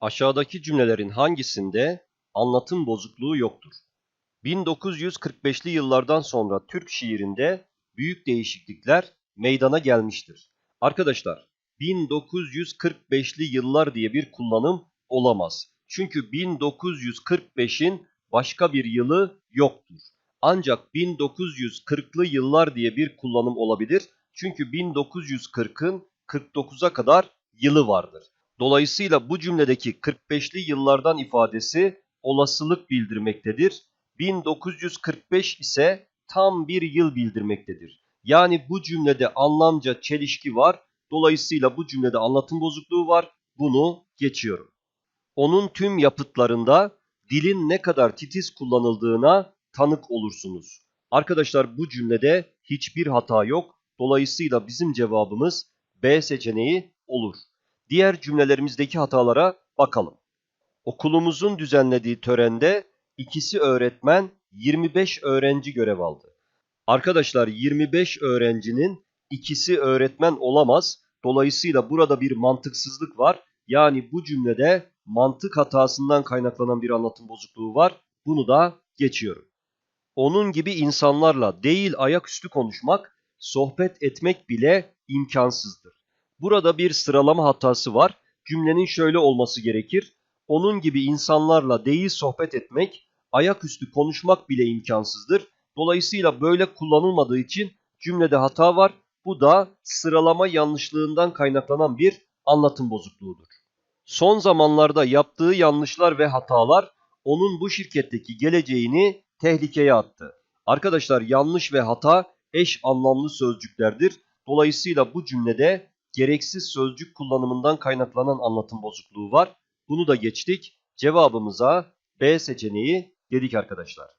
Aşağıdaki cümlelerin hangisinde anlatım bozukluğu yoktur? 1945'li yıllardan sonra Türk şiirinde büyük değişiklikler meydana gelmiştir. Arkadaşlar 1945'li yıllar diye bir kullanım olamaz. Çünkü 1945'in başka bir yılı yoktur. Ancak 1940'lı yıllar diye bir kullanım olabilir. Çünkü 1940'ın 49'a kadar yılı vardır. Dolayısıyla bu cümledeki 45'li yıllardan ifadesi olasılık bildirmektedir. 1945 ise tam bir yıl bildirmektedir. Yani bu cümlede anlamca çelişki var. Dolayısıyla bu cümlede anlatım bozukluğu var. Bunu geçiyorum. Onun tüm yapıtlarında dilin ne kadar titiz kullanıldığına tanık olursunuz. Arkadaşlar bu cümlede hiçbir hata yok. Dolayısıyla bizim cevabımız B seçeneği olur. Diğer cümlelerimizdeki hatalara bakalım. Okulumuzun düzenlediği törende ikisi öğretmen 25 öğrenci görev aldı. Arkadaşlar 25 öğrencinin ikisi öğretmen olamaz. Dolayısıyla burada bir mantıksızlık var. Yani bu cümlede mantık hatasından kaynaklanan bir anlatım bozukluğu var. Bunu da geçiyorum. Onun gibi insanlarla değil ayaküstü konuşmak, sohbet etmek bile imkansızdır. Burada bir sıralama hatası var. Cümlenin şöyle olması gerekir. Onun gibi insanlarla değil sohbet etmek, ayaküstü konuşmak bile imkansızdır. Dolayısıyla böyle kullanılmadığı için cümlede hata var. Bu da sıralama yanlışlığından kaynaklanan bir anlatım bozukluğudur. Son zamanlarda yaptığı yanlışlar ve hatalar onun bu şirketteki geleceğini tehlikeye attı. Arkadaşlar yanlış ve hata eş anlamlı sözcüklerdir. Dolayısıyla bu cümlede gereksiz sözcük kullanımından kaynaklanan anlatım bozukluğu var. Bunu da geçtik. Cevabımıza B seçeneği dedik arkadaşlar.